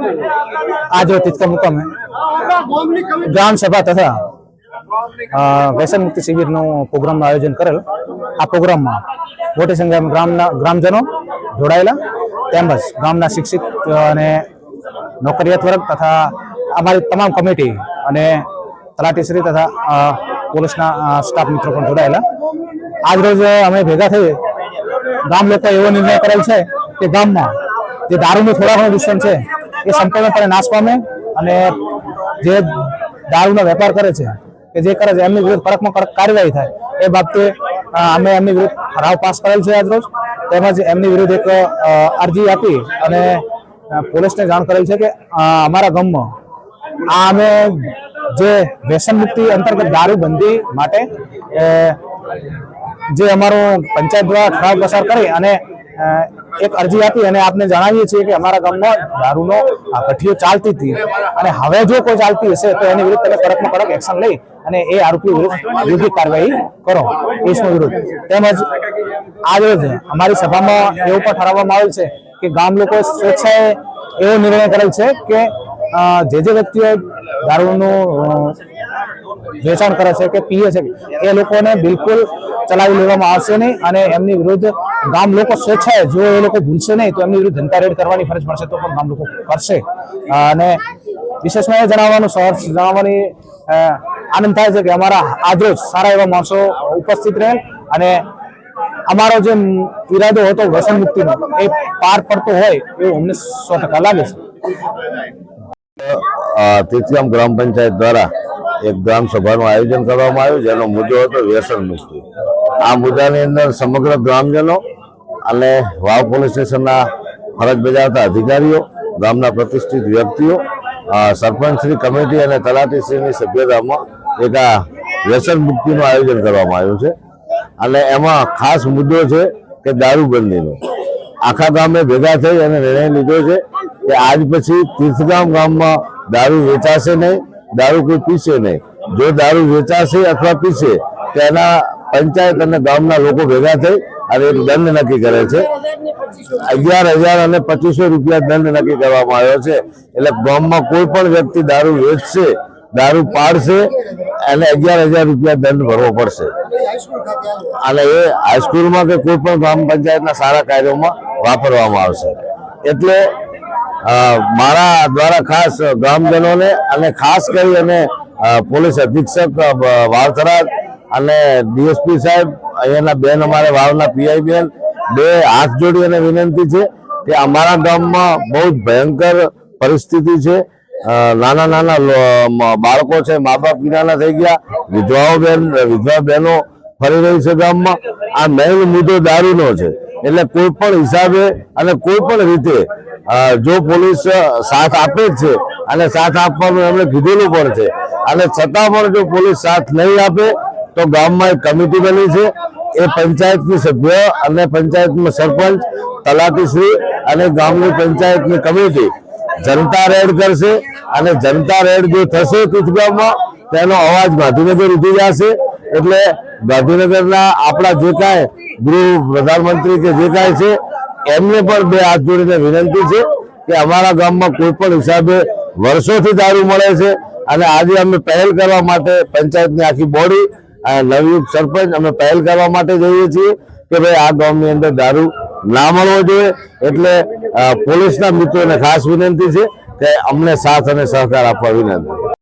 आज तितका મુકામે ગ્રામ સભા તથા અ, વ્યસન મુક્તિ શિબિરનું પ્રોગ્રામનું આયોજન કરેલ આ પ્રોગ્રામમાં મોટી સંખ્યામાં ગ્રામના ગ્રામજનો જોડાયેલા તેમજ ગામના શિક્ષિત અને નોકરિયાત વર્ગ તથા અમારી તમામ કમિટી અને તલાટીશ્રી તથા અ, પોલીસના અ, સ્ટાફ મિત્રો પણ જોડાયેલા આજરોજ અમે ભેગા થઈ ગામ લોકો એવો નિર્ણય કરેલ છે કે ગામમાં જે દારૂનું થોડા ઘણું દૂષણ છે એ સંપૂર્ણપણે નાશ પામે અને જે દારૂનો વેપાર કરે છે, કે જે કરે છે, એમની વિરુદ્ધ કડકમાં કડક કાર્યવાહી થાય, એ બાબતે અમે એમની વિરુદ્ધ ઠરાવ પાસ કરેલ છે આજરોજ તેમજ એમની વિરુદ્ધ એક અરજી આપી અને પોલીસને જાણ કરેલ છે કે અમારા ગામમાં આ અમે જે વ્યસન મુક્તિ અંતર્ગત દારૂ બંધી માટે જે અમારો પંચાયત દ્વારા ઠરાવ પસાર કરી અને એક અરજી આપી અને આપને જણાવીએ છીએ કે અમારા ગામમાં દારૂનો ભઠ્ઠીઓ ચાલતી હતી. અને હવે જો કોઈ ચાલતી હશે તો એની વિરુદ્ધ તમે કડકમાં કડક એક્શન લઈ અને એ આરોપી વિરુદ્ધ યોગ્ય કાર્યવાહી કરો. કેસનો વિરુદ્ધ તેમજ આજરોજ અમારી સભામાં એવું પણ ઠરાવવામાં આવેલ છે કે ગામ લોકો સ્વેચ્છાએ એવો નિર્ણય કરેલ છે કે જે જે વ્યક્તિઓ દારૂનું વેચાણ કરે છે કે પીએ છે, એ લોકોને બિલકુલ ચલાવી લેવામાં આવશે નહીં અને એમની વિરુદ્ધ ગામ લોકો સ્વેચ્છાએ જો એ લોકો ભૂલશે નહીં, તો એમની વિરુદ્ધ જનતા રેડ કરવાની ફરજ પડશે, તો પણ ગામ લોકો કરશે. અને વિશેષમાં એ જણાવવાનું સહર્ષ જણાવવાની આનંદ થાય છે કે અમારા આજરોજ સારા એવા માણસો ઉપસ્થિત રહેલ અને અમારો જે ઈરાદો હતો વ્યસન મુક્તિનો, એ પાર પડતો હોય એવું અમને સો ટકા લાગે છે. તીર્થગામ ગ્રામ પંચાયત દ્વારા એક ગ્રામ સભાનું આયોજન કરવામાં આવ્યું, જેનો મુદ્દો હતો વ્યસન મુક્તિ. આ મુદ્દાની અંદર સમગ્ર ગ્રામજનો અને વાવ પોલીસ સ્ટેશનના ફરજ બજાવતા અધિકારીઓ, ગામના પ્રતિષ્ઠિત વ્યક્તિઓ સરપંચશ્રી કમિટી અને તલાટીશ્રીની સભ્યતામાં એક આ વ્યસન મુક્તિનું આયોજન કરવામાં આવ્યું છે. અને એમાં ખાસ મુદ્દો છે કે દારૂબંધીનો. આખા ગામે ભેગા થઈ અને નિર્ણય લીધો છે કે આજ પછી તીર્થગામ ગામમાં દારૂ વેચાશે નહીં દારૂ કોઈ પીશે નહીં. જો દારૂ વેચાશે અથવા પીશે એના પંચાયત અને ગામના લોકો ભેગા થઈ અને એક દંડ નક્કી કરે છે. અગિયાર હજાર અને પચીસો રૂપિયા દંડ નક્કી કરવામાં આવ્યો છે. એટલે ગામમાં કોઈ પણ વ્યક્તિ દારૂ વેચશે, દારૂ પાડશે અને અગિયાર હજાર રૂપિયા દંડ ભરવો પડશે. અને એ હાઈસ્કૂલમાં કે કોઈ પણ ગ્રામ પંચાયતના સારા કાર્યોમાં વાપરવામાં આવશે. એટલે મારા દ્વારા ખાસ ગ્રામજનોને અને ખાસ કરી અને પોલીસ અધિક્ષક વાવથરા અને ડીએસપી સાહેબ, અહીંયાના બેન અમારે વાવના પીઆઈ બેન, બે હાથ જોડી અને વિનંતી છે કે અમારા ગામમાં બહુ ભયંકર પરિસ્થિતિ છે. નાના નાના બાળકો છે, મા બાપ વિનાના થઈ ગયા, વિધવાઓ બેન, વિધવા બહેનો ફરી રહી છે ગામમાં. આ મેઇન મુદ્દો દારૂનો છે. એટલે કોઈ પણ હિસાબે અને કોઈ પણ રીતે જો પોલીસ સાથ આપે જ છે અને સાથ આપવાનું એમણે કીધેલું પણ છે. અને છતાં પણ જો પોલીસ સાથ નહીં આપે, તો ગામમાં એક કમિટી બની છે. એ પંચાયતની સભ્ય અને પંચાયતમાં સરપંચ તલાટીશ્રી અને ગામની પંચાયતની કમિટી જનતા રેડ કરશે અને જનતા રેડ જો થશે તીર્થગામમાં તેનો અવાજ ગાંધીનગર ઉઠી જશે. એટલે ગાંધીનગરના આપણા જે કાંઈ ગૃહ પ્રધાનમંત્રી કે જે કાંઈ છે એમને પણ બે હાથ જોડીને વિનંતી છે કે અમારા ગામમાં કોઈ પણ હિસાબે વર્ષોથી દારૂ મળે છે અને આજે અમે પહેલ કરવા માટે પંચાયતની આખી બોડી નવયુગ સરપંચ અમે પહેલ કરવા માટે જઈએ છીએ કે ભાઈ આ ગામની અંદર દારૂ ના મળવો જોઈએ. એટલે પોલીસના મિત્રોને ખાસ વિનંતી છે કે અમને સાથ અને સહકાર આપવા વિનંતી.